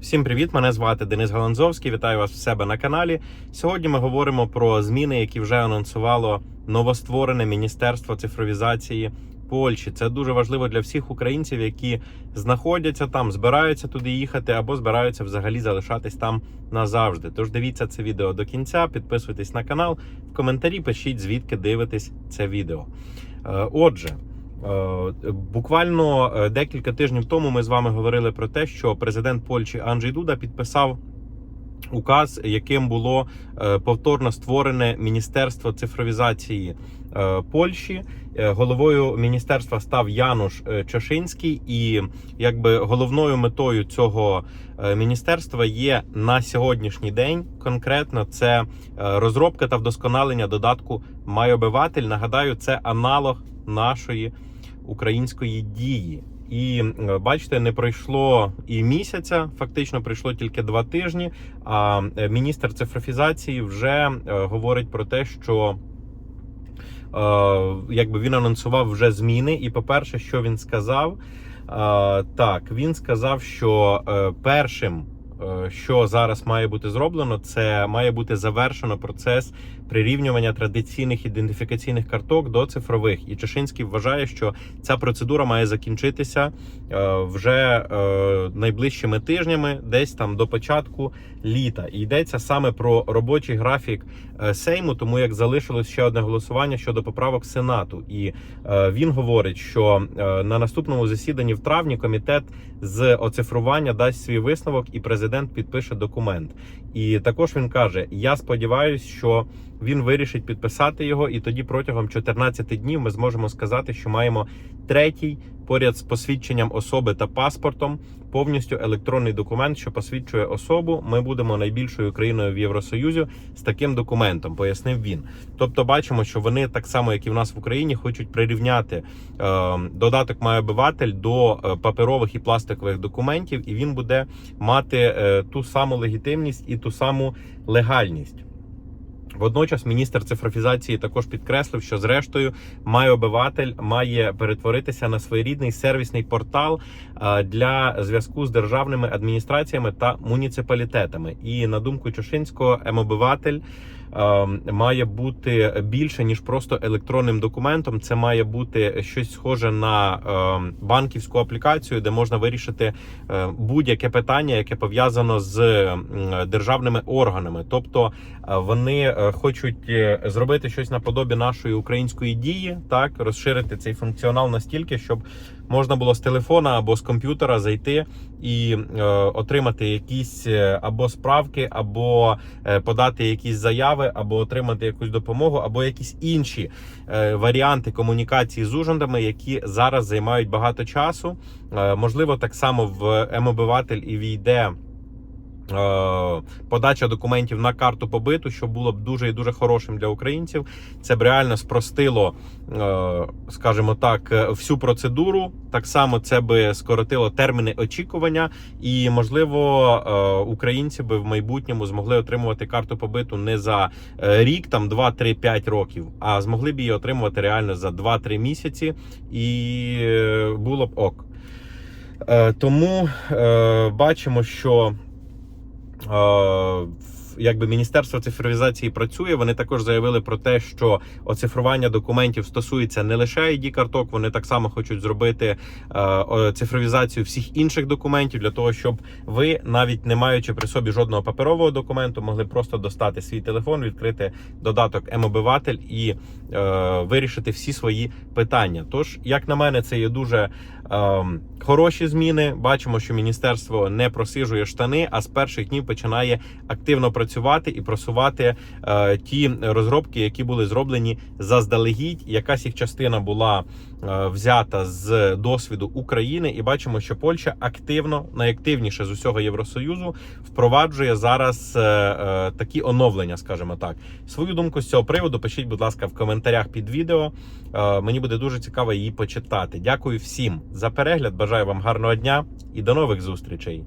Всім привіт! Мене звати Денис Галанзовський. Вітаю вас в себе на каналі. Сьогодні ми говоримо про зміни, які вже анонсувало новостворене Міністерство цифровізації Польщі. Це дуже важливо для всіх українців, які знаходяться там, збираються туди їхати або збираються взагалі залишатись там назавжди. Тож дивіться це відео до кінця, підписуйтесь на канал, в коментарі пишіть звідки дивитесь це відео. Е, Отже. Е, Буквально е, декілька тижнів тому ми з вами говорили про те, що президент Польщі Анджей Дуда підписав указ, яким було е, повторно створене Міністерство цифровізації Польщі. Головою міністерства став Януш Чашинський, і якби головною метою цього міністерства є на сьогоднішній день конкретно це розробка та вдосконалення додатку «Майобиватель». Нагадаю, це аналог нашої української дії. І е, бачите, не пройшло і місяця, фактично пройшло тільки два тижні. А е, міністр цифрофізації вже е, говорить про те, що якби він анонсував вже зміни. І по-перше, що він сказав, так він сказав, що першим. Що зараз має бути зроблено, це має бути завершено процес прирівнювання традиційних ідентифікаційних карток до цифрових. І Чешинський вважає, що ця процедура має закінчитися е, вже е, найближчими тижнями, десь там до початку літа. І йдеться саме про робочий графік е, Сейму, тому як залишилось ще одне голосування щодо поправок Сенату. І він говорить, що на наступному засіданні в травні комітет з оцифрування дасть свій висновок, і президент підпише документ. І також він каже: Я сподіваюся, що він вирішить підписати його, і тоді протягом 14 днів ми зможемо сказати, що маємо третій поряд з посвідченням особи та паспортом повністю електронний документ, що посвідчує особу. Ми будемо найбільшою країною в Євросоюзі з таким документом, пояснив він. Тобто, бачимо, що вони так само, як і в нас в Україні, хочуть прирівняти е, додаток «Має обиватель» до е, паперових і пластикових документів, і він буде мати е, ту саму легітимність і ту саму легальність. Водночас міністр цифровізації також підкреслив, що зрештою має обиватель має перетворитися на своєрідний сервісний портал для зв'язку з державними адміністраціями та муніципалітетами. І на думку Чушинського, М-обиватель а, має бути більше ніж просто електронним документом. Це має бути щось схоже на банківську аплікацію, де можна вирішити е, будь-яке питання, яке пов'язано з державними органами, тобто е, вони е, хочуть зробити щось наподобі нашої української дії, так розширити цей функціонал настільки, щоб можна було з телефона або з комп'ютера зайти і е, отримати якісь е, або справки, або е, подати якісь заяви, або отримати якусь допомогу, або якісь інші е, варіанти комунікації з ужандами, які зараз займають багато часу. Е, можливо, так само в М-обиватель і війде. Е, Подача документів на карту побиту, що було б дуже і дуже хорошим для українців. Це б реально спростило, е, скажімо так, е, всю процедуру. Так само це би скоротило терміни очікування, і можливо, українці би в майбутньому змогли отримувати карту побиту не за рік, там 2, 3, 5 років, а змогли б її отримувати реально за 2-3 місяці, і було б ок. Тому бачимо, що якби Міністерство цифровізації працює. Вони також заявили про те, що оцифрування документів стосується не лише id карток. Вони так само хочуть зробити е, цифровізацію всіх інших документів для того, щоб ви, навіть не маючи при собі жодного паперового документу, могли просто достати свій телефон, відкрити додаток М-обиватель і е, вирішити всі свої питання. Тож, як на мене, це є дуже хороші зміни. Бачимо, що міністерство не просижує штани, а з перших днів починає активно працювати і просувати е, ті розробки, які були зроблені заздалегідь. Якась їх частина була е, взята з досвіду України, і бачимо, що Польща активно, найактивніше з усього Євросоюзу, впроваджує зараз е, такі оновлення, скажімо так. Свою думку з цього приводу пишіть, будь ласка, в коментарях під відео. Мені буде дуже цікаво її почитати. Дякую всім за перегляд. Бажаю вам гарного дня і до нових зустрічей.